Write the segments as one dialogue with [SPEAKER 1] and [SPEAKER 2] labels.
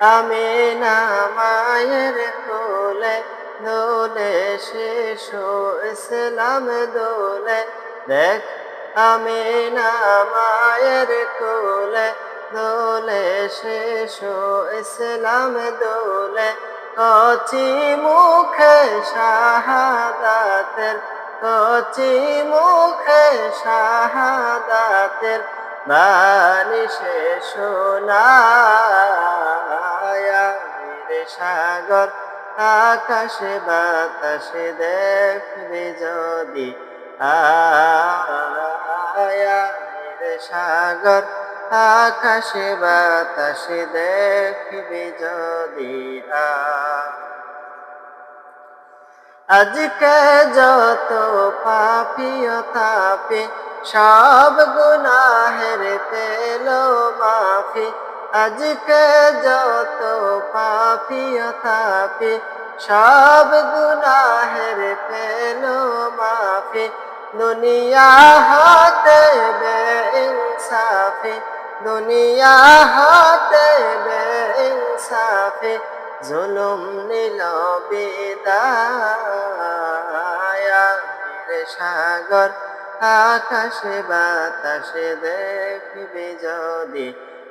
[SPEAKER 1] আমি না মায়ের কোলে দোলে শিশু ইসলাম দোলে। দেখ, আমি না মায়ের কোলে দোলে শিশু ইসলাম দোলে। কচি মুখে শাহাদাতের, কচি মুখে শাহাদাতের বাণী সে শোনায় সাগর, আকাশে বাতাসে দেখবি যদি সাগর, আকাশে বাতাসে দেখবি যদি আজকে যত পাপিও তাপি, সব গুনাহের পেল মাফি আজকে যত পাপিও তাপি, সব গুনাহের পেল মাফি। দুনিয়া হাতে বে ইনসাফি দুনিয়া হাতে বে ইনসাফি জুলুম নিল বিদায়। সাগর, আকাশে বাতাসে দেখবি যদি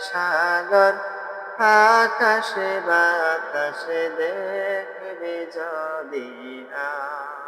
[SPEAKER 1] সাগর আকাশে বাতাসে দেখবি যদি আ